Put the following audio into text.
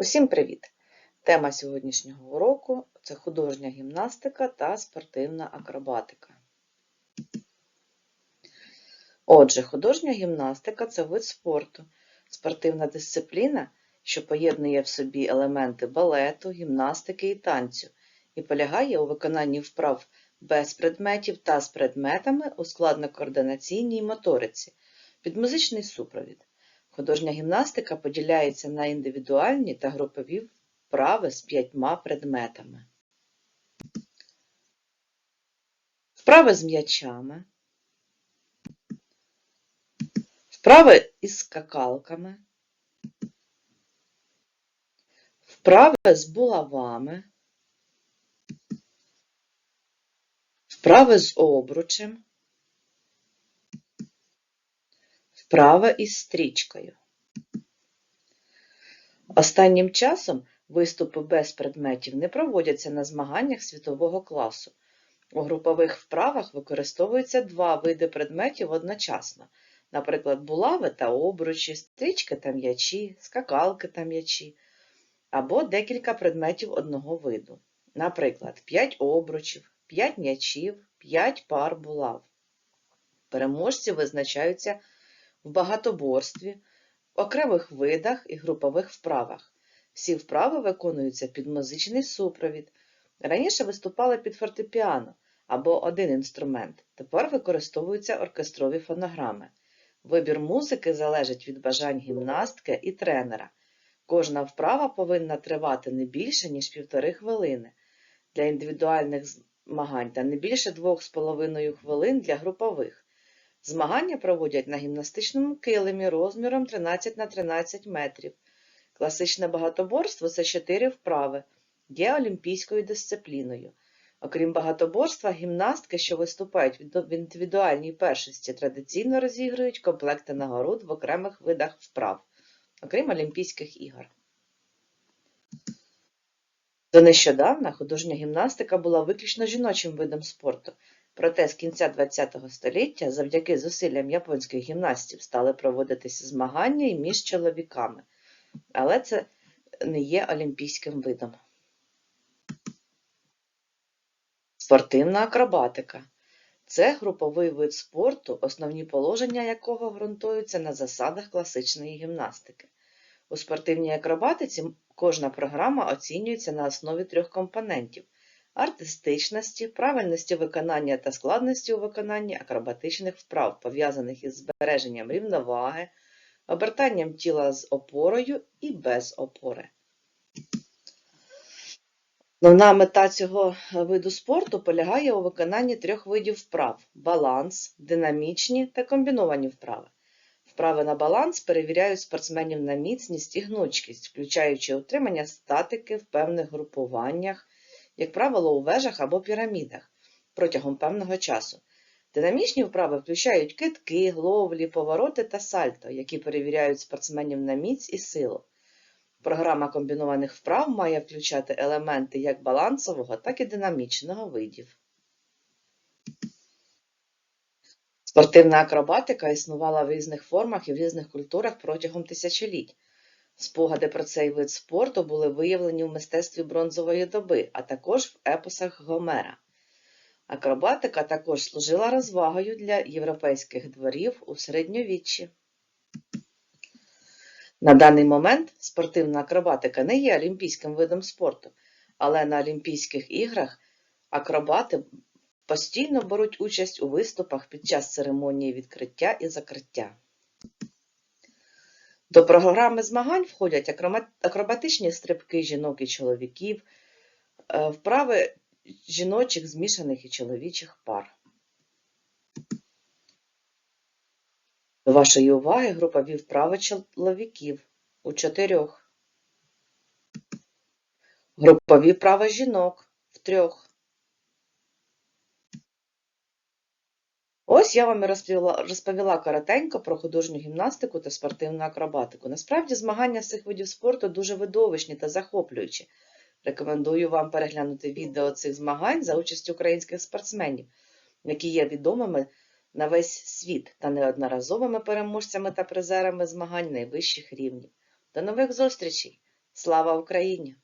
Усім привіт! Тема сьогоднішнього уроку це художня гімнастика та спортивна акробатика. Отже, художня гімнастика це вид спорту, спортивна дисципліна, що поєднує в собі елементи балету, гімнастики і танцю, і полягає у виконанні вправ без предметів та з предметами у складно-координаційній моториці під музичний супровід. Художня гімнастика поділяється на індивідуальні та групові вправи з п'ятьма предметами. Вправи з м'ячами, вправи із скакалками, вправи з булавами, вправи з обручем, вправи із стрічкою. Останнім часом виступи без предметів не проводяться на змаганнях світового класу. У групових вправах використовуються два види предметів одночасно, наприклад, булави та обручі, стрічки та м'ячі, скакалки та м'ячі, або декілька предметів одного виду, наприклад, 5 обручів, 5 м'ячів, 5 пар булав. Переможці визначаються в багатоборстві, окремих видах і групових вправах. Всі вправи виконуються під музичний супровід. Раніше виступали під фортепіано або один інструмент, тепер використовуються оркестрові фонограми. Вибір музики залежить від бажань гімнастки і тренера. Кожна вправа повинна тривати не більше, ніж півтори хвилини для індивідуальних змагань та не більше 2,5 хвилин для групових. Змагання проводять на гімнастичному килимі розміром 13 на 13 метрів. Класичне багатоборство це 4 вправи, є олімпійською дисципліною. Окрім багатоборства, гімнастки, що виступають в індивідуальній першості, традиційно розігрують комплекти нагород в окремих видах вправ, окрім Олімпійських ігор. До нещодавна художня гімнастика була виключно жіночим видом спорту. Проте з кінця ХХ століття завдяки зусиллям японських гімнастів стали проводитися змагання і між чоловіками, але це не є олімпійським видом. Спортивна акробатика це груповий вид спорту, основні положення якого ґрунтуються на засадах класичної гімнастики. У спортивній акробатиці кожна програма оцінюється на основі трьох компонентів артистичності, правильності виконання та складності у виконанні акробатичних вправ, пов'язаних із збереженням рівноваги, обертанням тіла з опорою і без опори. Основна мета цього виду спорту полягає у виконанні трьох видів вправ: баланс, динамічні та комбіновані вправи. Вправи на баланс перевіряють спортсменів на міцність і гнучкість, включаючи утримання статики в певних групуваннях, як правило, у вежах або пірамідах протягом певного часу. Динамічні вправи включають китки, ловлі, повороти та сальто, які перевіряють спортсменів на міць і силу. Програма комбінованих вправ має включати елементи як балансового, так і динамічного видів. Спортивна акробатика існувала в різних формах і в різних культурах протягом тисячоліть. Спогади про цей вид спорту були виявлені в мистецтві бронзової доби, а також в епосах Гомера. Акробатика також служила розвагою для європейських дворів у середньовіччі. На даний момент спортивна акробатика не є олімпійським видом спорту, але на Олімпійських іграх акробати постійно беруть участь у виступах під час церемонії відкриття і закриття. До програми змагань входять акробатичні стрибки жінок і чоловіків, е, вправи жіночих змішаних і чоловічих пар. До вашої уваги групові вправи чоловіків у чотирьох. Групові вправи жінок в трьох. Ось я вам розповіла, розповіла коротенько про художню гімнастику та спортивну акробатику. Насправді змагання з цих видів спорту дуже видовищні та захоплюючі. Рекомендую вам переглянути відео цих змагань за участю українських спортсменів, які є відомими на весь світ та неодноразовими переможцями та призерами змагань найвищих рівнів. До нових зустрічей! Слава Україні!